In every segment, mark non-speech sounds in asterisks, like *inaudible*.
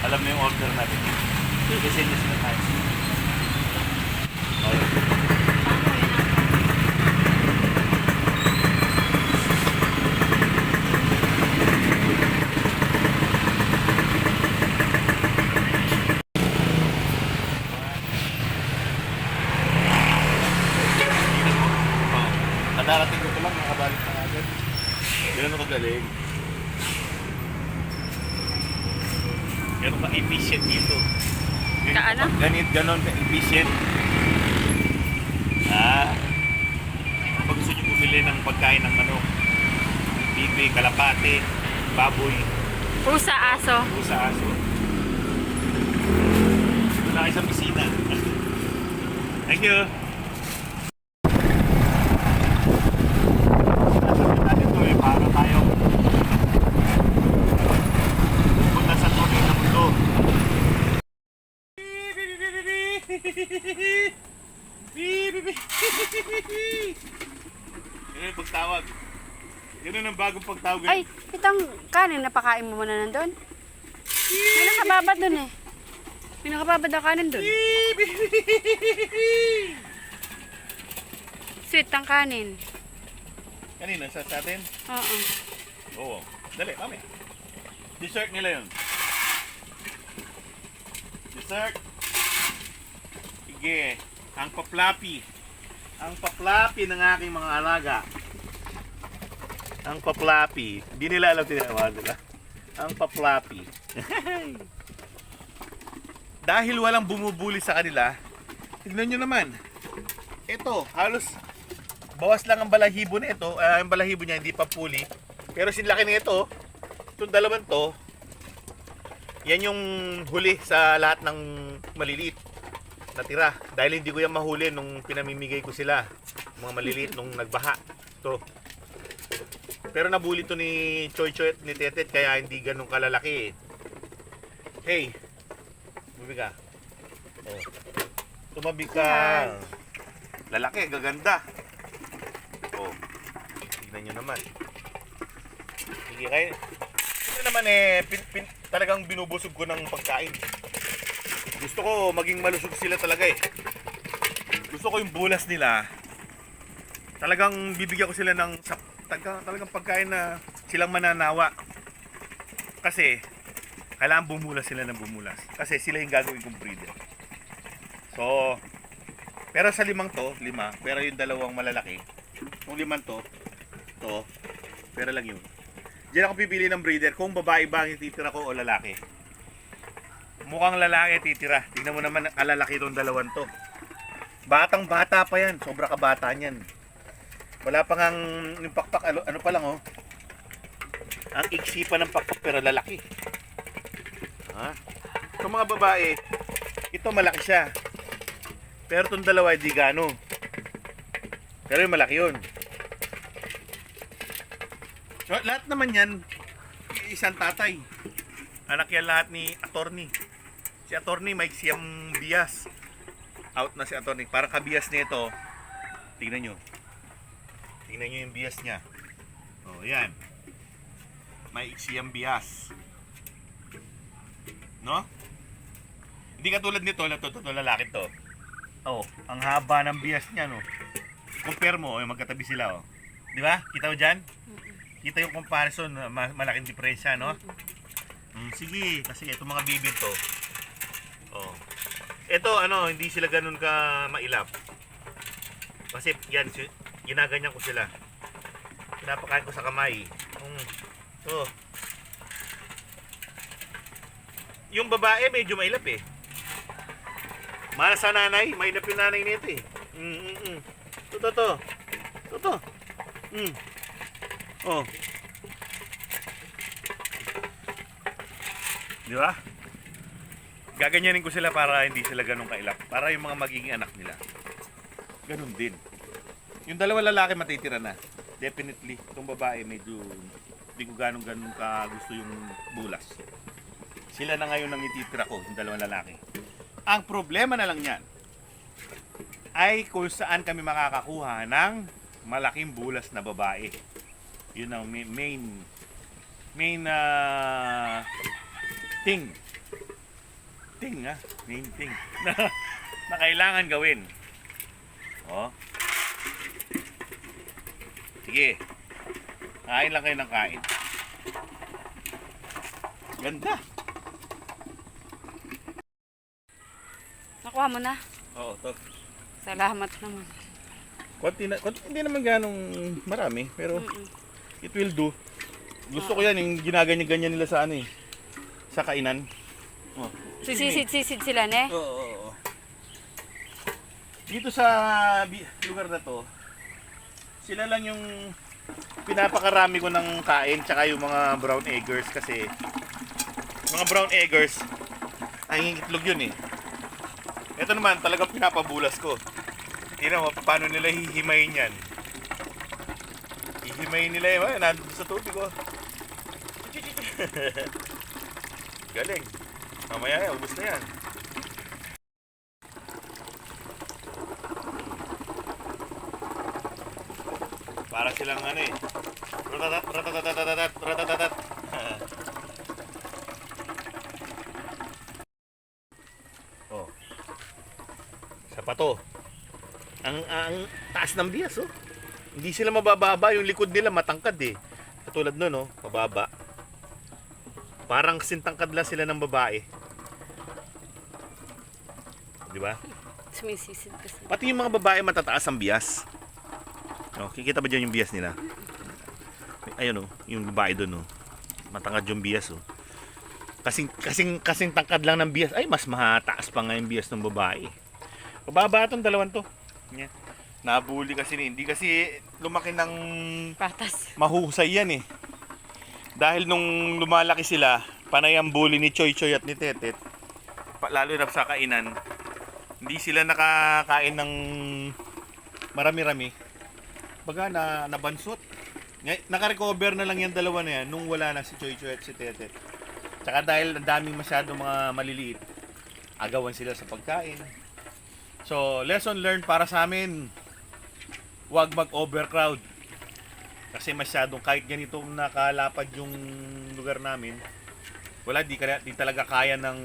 Alam mo yung order natin. Kasi niya sila tayo. Okay. Oh, Kadarating ko pa lang, nakabalik na agad. Ganun ako galing. Ano? ka- Ganit, ganun ka efficient. Ah. Pag gusto nyo bumili ng pagkain ng manok, bibi, kalapate, baboy, Pusa, aso. pusa, aso. Doon na sa bisita. *laughs* Thank you. Natin to eh, para tayo punta sa tunay na mundo. Yan yung pagtawag. Ang bagong pagtawag. Ay, itong kanin, napakain mo muna nandun. May nakababad dun eh. May nakababad na kanin dun. *laughs* Sweet ang kanin. Kanina, sa, sa atin? Oo. Oo. Dali, mamaya. Dessert nila yun. Dessert. Sige. Ang paplapi. Ang paplapi ng aking mga alaga. Ang paplapi. Hindi nila alam tinawag nila. Ang paplapi. *laughs* Dahil walang bumubuli sa kanila, tignan nyo naman. Ito, halos bawas lang ang balahibo na ito. Ah, ang balahibo niya hindi pa puli. Pero sinlaki na ito, itong dalawang to, yan yung huli sa lahat ng maliliit na tira. Dahil hindi ko yan mahuli nung pinamimigay ko sila. Mga maliliit nung nagbaha. To. Pero nabuli to ni Choy Choy at ni Tetet kaya hindi ganun kalalaki eh. Hey, bubi ka. Oh. Tumabi ka. Lalaki, gaganda. Oh. Tignan nyo naman. Sige kayo. Ito naman eh, pin, pin, talagang binubusog ko ng pagkain. Gusto ko maging malusog sila talaga eh. Gusto ko yung bulas nila. Talagang bibigyan ko sila ng sak- talagang, pagkain na silang mananawa. Kasi, kailangan bumulas sila ng bumulas. Kasi sila yung gagawin kong breeder. So, pero sa limang to, lima, pero yung dalawang malalaki, yung limang to, to, pero lang yun. Diyan ako pipili ng breeder kung babae ba ang titira ko o lalaki. Mukhang lalaki titira. Tingnan mo naman alalaki itong dalawan to. Batang bata pa yan. Sobra ka bata niyan. Wala pa ngang yung pakpak, ano, ano pa lang oh. Ang iksi pa ng pakpak pero lalaki. Ha? Itong mga babae, ito malaki siya. Pero itong dalawa hindi gano. Pero yung malaki yun. So, lahat naman yan, isang tatay. Anak yan lahat ni attorney. Si attorney may siyang bias. Out na si attorney. Parang kabias nito. Tingnan nyo. Tingnan nyo yung bias niya. Oh, yan. May siyang bias. No? Hindi katulad nito, ito, ito, ito, lalaki to. Oh, ang haba ng bias niya, no? Compare mo, oh, magkatabi sila, oh. Di ba? Kita mo dyan? Kita yung comparison, ma- malaking diferensya, no? Mm, sige, kasi ito mga bibig to. Oh. Ito, ano, hindi sila ganun ka mailap. Kasi, yan, ginaganyan ko sila. Pinapakain ko sa kamay. Mm. Oh. Yung babae, medyo mailap eh. Mahal sa nanay, mailap yung nanay nito eh. Mm, mm, mm. Ito, to, to. Ito, to. Mm. Oh. Di ba? Gaganyanin ko sila para hindi sila ganun kailap. Para yung mga magiging anak nila. Ganun din. Yung dalawa lalaki matitira na. Definitely. Itong babae medyo hindi ko ganun ganun ka gusto yung bulas. Sila na ngayon ang ititira ko, yung dalawang lalaki. Ang problema na lang yan ay kung saan kami makakakuha ng malaking bulas na babae. Yun ang main main, ah, thing thing ha. Main thing. *laughs* Na kailangan gawin. Oh. Sige. Kain lang kayo ng kain. Ganda. Nakuha mo na. Oo, to. Salamat naman. Konti na, konti, hindi naman ganong marami, pero Mm-mm. it will do. Gusto ko yan, yung ginaganyan-ganyan nila sa ano eh. Sa kainan. Oh. Sisisid-sisid sila, ne? Oo, oo, oo. Dito sa bi- lugar na to, sila lang yung pinapakarami ko ng kain tsaka yung mga brown eggers kasi mga brown eggers ay itlog yun eh. Ito naman talagang pinapabulas ko. Tingnan mo paano nila hihimayin yan. Hihimayin nila yun. Ay, nandun sa tubig oh. *laughs* Galing. Mamaya ubus na yan. Para silang ano eh. Ratatat, ratatatatatat, ratatatat. oh. Sa pato. Ang, ang taas ng bias oh. Hindi sila mabababa, yung likod nila matangkad eh. Katulad nun oh, mababa. Parang sintangkad lang sila ng babae. Di ba? Sumisisid kasi. Pati yung mga babae matataas ang bias. No, kikita ba dyan yung bias nila? Ayun oh, yung babae doon oh. Matangkad yung bias oh. Kasing, kasing, kasing tangkad lang ng bias. Ay, mas mataas pa nga yung bias ng babae. Pababa itong dalawan to. Yan. Nabuli kasi ni. Hindi kasi lumaki ng Patas. mahusay yan eh. Dahil nung lumalaki sila, panay ang bully ni Choy Choy at ni Tetet, lalo na sa kainan, hindi sila nakakain ng marami-rami. Baga na nabansot. Ngay- Naka-recover na lang yung dalawa na yan nung wala na si Choy Choy at si Tetet. Tsaka dahil ang daming masyadong mga maliliit, agawan sila sa pagkain. So, lesson learned para sa amin, huwag mag-overcrowd. Kasi masyadong kahit ganitong nakalapad yung lugar namin, wala di, kaya, di talaga kaya ng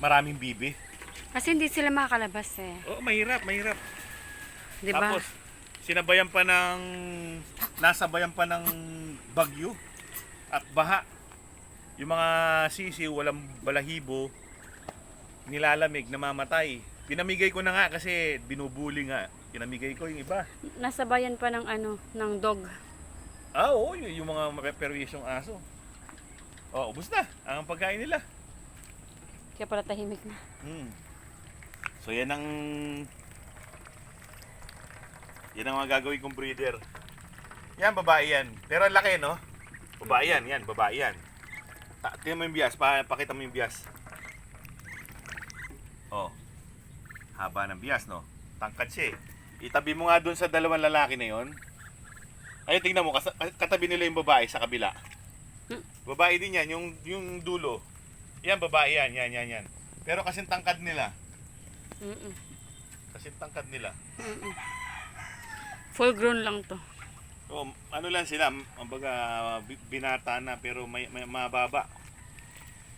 maraming bibi. Kasi hindi sila makakalabas eh. Oo, mahirap, mahirap. Di ba? Tapos, sinabayan pa ng, nasabayan pa ng bagyo at baha. Yung mga sisiw, walang balahibo, nilalamig, namamatay. Pinamigay ko na nga kasi binubuli nga. Pinamigay ko yung iba. Nasa bayan pa ng ano, ng dog. Ah, oo, y- yung mga perwisyong aso. Oh, ubos na ang pagkain nila. Kaya pala tahimik na. Hmm. So yan ang yan ang mga gagawin kong breeder. Yan, babae yan. Pero ang laki, no? Babae yan, yan, babae yan. Ta tingnan mo yung bias, pa pakita mo yung bias. Oh. Haba ng bias, no? Tangkad siya eh. Itabi mo nga dun sa dalawang lalaki na yon. Ay, tingnan mo, kas- katabi nila yung babae sa kabila. Hmm. Babae din yan, yung, yung dulo. Yan, babae yan, yan, yan, yan. Pero kasing tangkad nila. Mm-mm. Kasing tangkad nila. Mm-mm. Full grown lang to. So, ano lang sila, bi- binata na pero may, may mababa.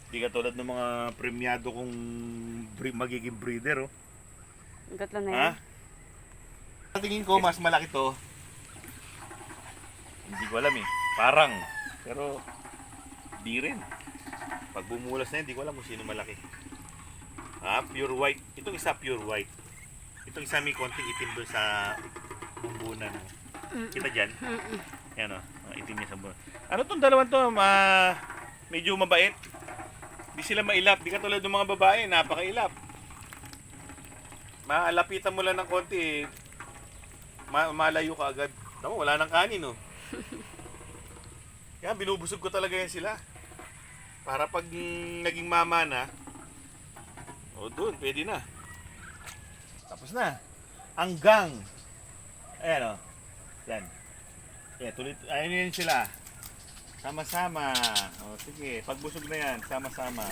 Hindi katulad ng mga premyado kong bre- magiging breeder, oh. Ang tatlo na yan. Ha? Sa tingin ko, mas malaki to. Hindi ko alam eh. Parang. Pero, di rin. Pag bumulas na yan, hindi ko alam kung sino malaki. Ah, pure white. Itong isa pure white. Itong isa may konting itim doon sa bumbunan. Kita dyan? Yan o, mga itim niya sa buwan. Ano tong dalawang to? Ma, medyo mabait. Di sila mailap. Di katulad ng mga babae, napakailap. Maalapitan mo lang ng konti, eh. ma malayo ka agad. Tama, wala nang kanin, oh. *laughs* Yan, binubusog ko talaga yan sila. Para pag naging mama na, o doon, pwede na. Tapos na. Hanggang, ayan o, yan. Yeah, tuloy, ayun yun sila. Sama-sama. O, sige, pagbusog na yan, sama-sama.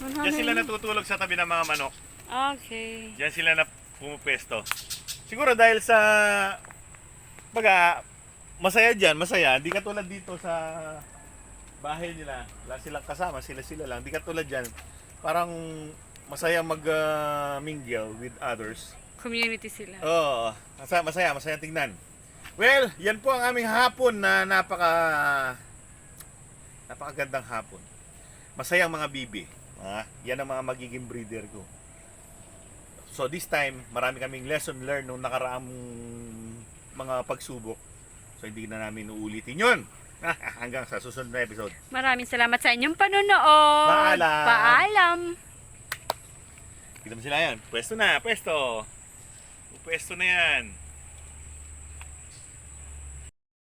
Diyan sila natutulog sa tabi ng mga manok. Okay. Diyan sila na pumupwesto. Siguro dahil sa baga masaya diyan, masaya. Di katulad dito sa bahay nila. Wala silang kasama, sila-sila lang. Di katulad dyan, parang masaya mag-mingle with others. Community sila. Oo, masaya, masaya, masaya tingnan. Well, yan po ang aming hapon na napaka napakagandang hapon. Masayang mga bibi. Ah, yan ang mga magiging breeder ko. So this time, marami kaming lesson learned nung nakaraang mga pagsubok. So hindi na namin uulitin yun. *laughs* Hanggang sa susunod na episode. Maraming salamat sa inyong panonood. Paalam. Paalam. Kita mo sila yan. Pwesto na, pwesto. Pwesto na yan.